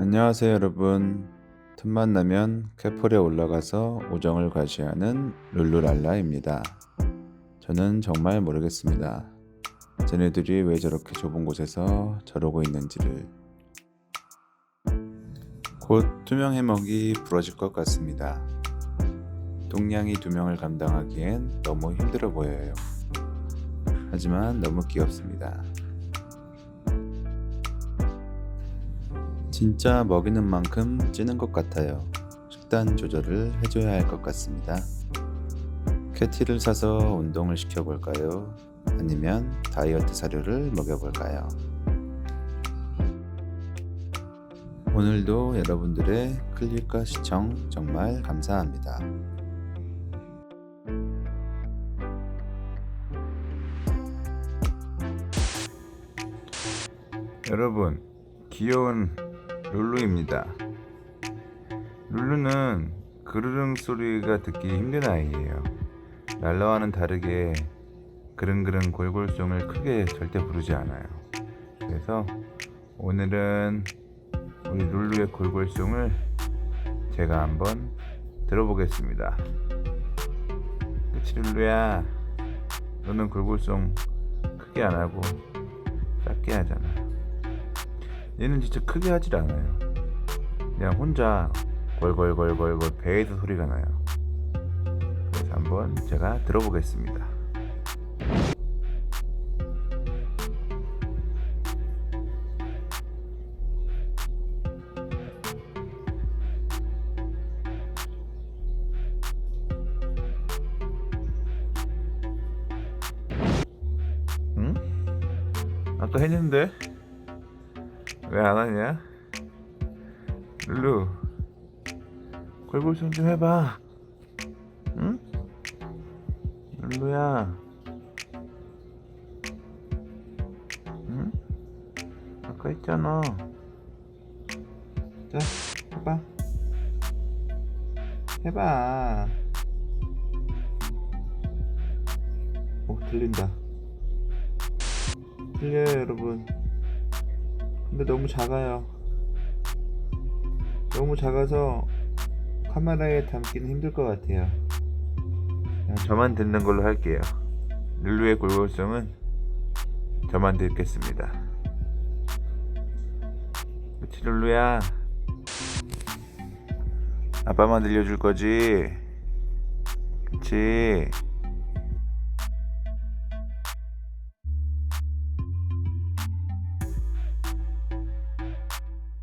안녕하세요 여러분. 틈만 나면 캐폴에 올라가서 우정을 과시하는 룰루랄라입니다. 저는 정말 모르겠습니다. 쟤네들이 왜 저렇게 좁은 곳에서 저러고 있는지를. 곧 투명 해먹이 부러질 것 같습니다. 동냥이 두 명을 감당하기엔 너무 힘들어 보여요. 하지만 너무 귀엽습니다 진짜 먹이는 만큼 찌는 것 같아요. 식단 조절을 해줘야 할 것 같습니다. 캐티를 사서 운동을 시켜볼까요? 아니면 다이어트 사료를 먹여볼까요? 오늘도 여러분들의 클릭과 시청 정말 감사합니다. 여러분, 귀여운 룰루입니다. 룰루는 그르릉 소리가 듣기 힘든 아이예요. 랄라와는 다르게 그릉그릉 골골송을 크게 절대 부르지 않아요. 그래서 오늘은 우리 룰루의 골골송을 제가 한번 들어보겠습니다. 그치 룰루야, 너는 골골송 크게 안 하고 작게 하잖아. 얘는 진짜 크게 하질 않아요. 그냥 혼자 걸걸걸걸걸 배에서 소리가 나요. 그래서 한번 제가 들어보겠습니다. 응? 아까 했는데? 왜 안 하냐? 룰루 골골송 좀 해봐. 응? 룰루야. 응? 아까 했잖아. 자 해봐. 해봐. 오 들린다. 들려요 여러분 근데 너무 작아요. 너무 작아서 카메라에 담기는 힘들 것 같아요. 저만 듣는 걸로 할게요. 룰루의 골골성은 저만 듣겠습니다. 그치 룰루야? 아빠만 들려줄 거지? 그치?